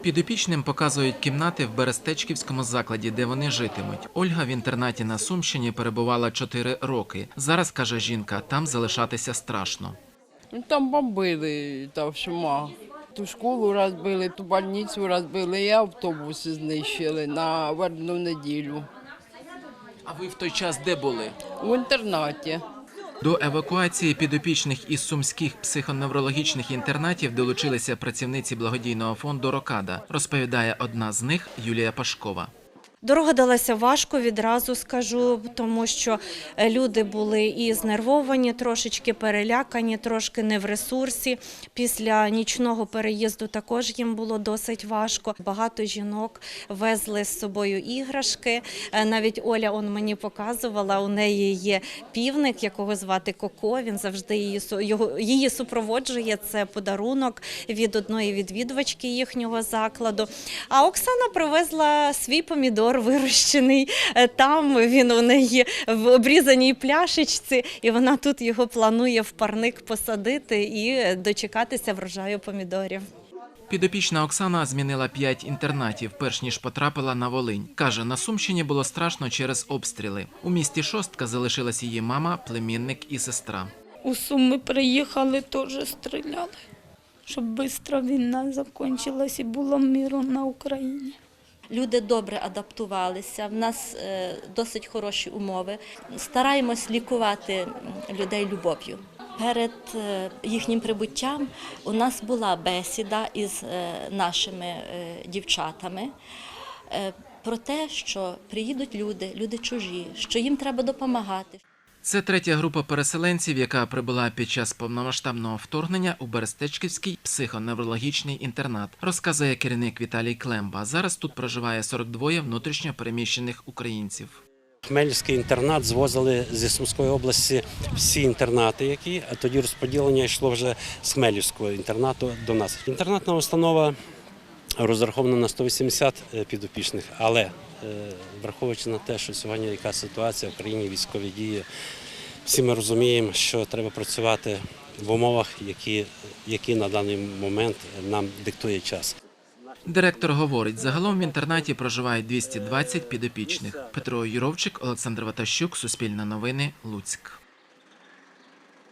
Підопічним показують кімнати в Берестечківському закладі, де вони житимуть. Ольга в інтернаті на Сумщині перебувала 4 роки. Зараз каже жінка, там залишатися страшно. Ну, Там бомбили та всіма. Ту школу розбили, ту больницю розбили, і автобуси знищили на в одну неділю. А ви в той час де були? В інтернаті. До евакуації підопічних із сумських психоневрологічних інтернатів долучилися працівниці благодійного фонду Рокада, розповідає одна з них Юлія Пашкова. Дорога далася важко, відразу скажу, тому що е, люди були і знервовані, трошечки перелякані, трошки не в ресурсі. Після нічного переїзду також їм було досить важко. Багато жінок везли з собою іграшки. Е, Навіть Оля он мені показувала. У неї є півник, якого звати Коко. Він завжди її його її супроводжує. Це подарунок від одної відвідувачки їхнього закладу. А Оксана привезла свій помідор вирощений. Е, Там він у неї в обрізаній пляшечці, і вона тут його планує в парник посадити і дочекатися врожаю помідорів. Підопічна Оксана змінила п'ять інтернатів, перш ніж потрапила на Волинь. Каже, на Сумщині було страшно через обстріли. У місті Шостка залишилась її мама, племінник і сестра. У Суми приїхали, теж стріляли, щоб швидко війна закінчилась і було миру на Україні. Люди добре адаптувалися. В нас е, досить хороші умови. Стараємось лікувати людей любов'ю. Перед е, їхнім прибуттям у нас була бесіда із е, нашими дівчатами про те, що приїдуть люди, люди чужі, що їм треба допомагати. Це третя група переселенців, яка прибула під час повномасштабного вторгнення у Берестечківський психоневрологічний інтернат, розказує керівник Віталій Клемба. Зараз тут проживає 42 внутрішньо переміщених українців. Хмельницький інтернат звозили зі Сумської області всі інтернати, які а тоді розподілення йшло вже з Хмельницького інтернату до нас. Інтернатна установа розрахована на 180 підопічних, але е, враховуючи на те, що сьогодні яка ситуація в країні військові дії, всі ми розуміємо, що треба працювати в умовах, які, які на даний момент нам диктує час. Директор говорить, загалом в інтернаті проживають 220 підопічних. Петро Юровчик, Олександр Ватащук, Суспільне новини, Луцьк.